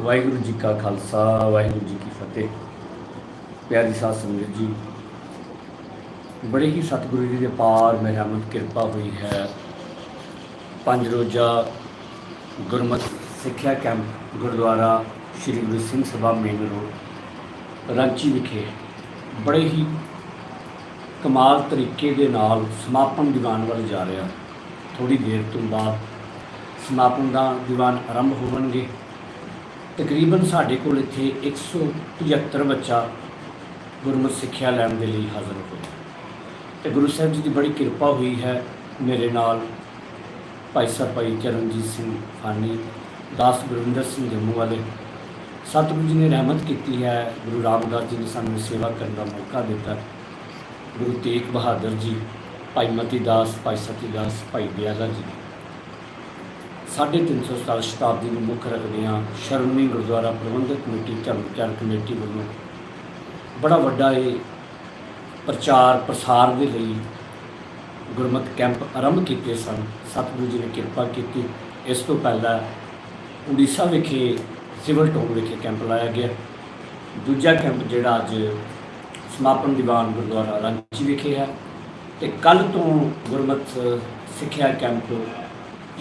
ਵਾਹਿਗੁਰੂ ਜੀ ਕਾ ਖਾਲਸਾ, ਵਾਹਿਗੁਰੂ ਜੀ ਕੀ ਫਤਿਹ। ਪਿਆਰੀ ਸਾਧ ਸੰਗਤ ਜੀ, ਬੜੇ ਹੀ ਸਤਿਗੁਰੂ ਜੀ ਦੇ ਪਾਰ ਮਿਹਰਮਤ ਕਿਰਪਾ ਹੋਈ ਹੈ। ਪੰਜ ਰੋਜ਼ਾ ਗੁਰਮਤਿ ਸਿੱਖਿਆ camp gurdwara Sri Guru Singh Sabha main road, Ranchi ਵਿਖੇ ਬੜੇ ਹੀ ਕਮਾਲ ਤਰੀਕੇ ਦੇ ਨਾਲ ਸਮਾਪਨ ਦੀਵਾਨ ਵੱਲ ਜਾ ਰਿਹਾ। ਥੋੜੀ ਦੇਰ ਤੋਂ ਬਾਅਦ ਸਮਾਪਨ ਦਾ ਦੀਵਾਨ ਆਰੰਭ ਹੋਣਗੇ। ਤਕਰੀਬਨ ਸਾਡੇ ਕੋਲ ਇੱਥੇ 175 ਬੱਚਾ ਗੁਰਮਤਿ ਸਿੱਖਿਆ ਲੈਣ ਦੇ ਲਈ ਹਾਜ਼ਰ ਹੋਇਆ ਤੇ ਗੁਰੂ ਸਾਹਿਬ ਜੀ ਦੀ ਬੜੀ ਕਿਰਪਾ ਹੋਈ ਹੈ ਮੇਰੇ ਨਾਲ ਭਾਈ ਸਾਹਿਬ ਭਾਈ ਚਰਨਜੀਤ ਸਿੰਘ ਫਾਨੀ, ਦਾਸ ਗੁਰਵਿੰਦਰ ਸਿੰਘ ਜੰਮੂ ਵਾਲੇ, ਸਤਿਗੁਰੂ ਜੀ ਨੇ ਰਹਿਮਤ ਕੀਤੀ ਹੈ, ਗੁਰੂ ਰਾਮਦਾਸ ਜੀ ਨੇ ਸਾਨੂੰ ਸੇਵਾ ਕਰਨ ਦਾ ਮੌਕਾ ਦਿੱਤਾ। ਗੁਰੂ ਤੇਗ ਬਹਾਦਰ ਜੀ, ਭਾਈ ਮਤੀ ਦਾਸ, ਭਾਈ ਸਤੀ ਦਾਸ, ਭਾਈ ਦਿਆਲਾ ਜੀ। ਸਾਢੇ ਤਿੰਨ ਸੌ ਸਾਲ ਸ਼ਤਾਬਦੀ ਨੂੰ ਮੁੱਖ ਰੱਖਦਿਆਂ ਸ਼ਰਮਣੀ ਗੁਰਦੁਆਰਾ ਪ੍ਰਬੰਧਕ ਕਮੇਟੀ, ਧਰਮ ਪ੍ਰਚਾਰ ਕਮੇਟੀ ਵੱਲੋਂ ਬੜਾ ਵੱਡਾ ਇਹ ਪ੍ਰਚਾਰ ਪ੍ਰਸਾਰ ਦੇ ਲਈ ਗੁਰਮਤਿ ਕੈਂਪ ਆਰੰਭ ਕੀਤੇ ਸਨ। ਸਤਿਗੁਰੂ ਜੀ ਨੇ ਕਿਰਪਾ ਕੀਤੀ। ਇਸ ਤੋਂ ਪਹਿਲਾਂ ਉੜੀਸਾ ਵਿਖੇ ਸਿਵਲ ਟੋਨ ਵਿਖੇ ਕੈਂਪ ਲਾਇਆ ਗਿਆ। ਦੂਜਾ ਕੈਂਪ ਜਿਹੜਾ ਅੱਜ ਸਮਾਪਨ ਦੀਵਾਨ ਗੁਰਦੁਆਰਾ ਰਾਂਚੀ ਵਿਖੇ ਹੈ। ਤੇ ਕੱਲ ਤੋਂ ਗੁਰਮਤ ਸਿੱਖਿਆ ਕੈਂਪ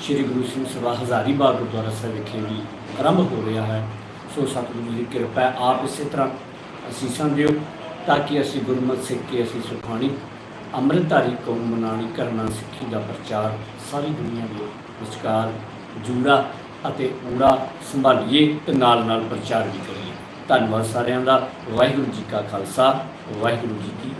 ਸ਼੍ਰੀ ਗੁਰੂ ਸਿੰਘ ਸਭਾ ਹਜ਼ਾਰੀ ਬਾਗ ਗੁਰਦੁਆਰਾ ਸਾਹਿਬ ਵਿਖੇ ਵੀ ਆਰੰਭ ਹੋ ਰਿਹਾ ਹੈ। ਸੋ ਸਤਿਗੁਰੂ ਦੀ ਕਿਰਪਾ ਆਪ ਇਸੇ ਤਰ੍ਹਾਂ ਅਸੀਸਾਂ ਦਿਓ ਤਾਂ ਕਿ ਅਸੀਂ ਗੁਰਮਤਿ ਸਿੱਖ ਕੇ ਅਸੀਂ ਸੁਖਾਣੀ, ਅੰਮ੍ਰਿਤਧਾਰੀ ਕੌਮ ਮਨਾਣੀ, ਕਰਨਾ ਸਿੱਖੀ ਦਾ ਪ੍ਰਚਾਰ ਸਾਰੀ ਦੁਨੀਆ ਦੇ ਵਿਚਕਾਰ ਜੂੜਾ ਅਤੇ ਊੜਾ ਸੰਭਾਲੀਏ ਤੇ ਨਾਲ ਨਾਲ ਪ੍ਰਚਾਰ ਵੀ ਕਰੀਏ। ਧੰਨਵਾਦ ਸਾਰਿਆਂ ਦਾ। ਵਾਹਿਗੁਰੂ ਜੀ ਕਾ ਖਾਲਸਾ, ਵਾਹਿਗੁਰੂ ਜੀ ਕੀ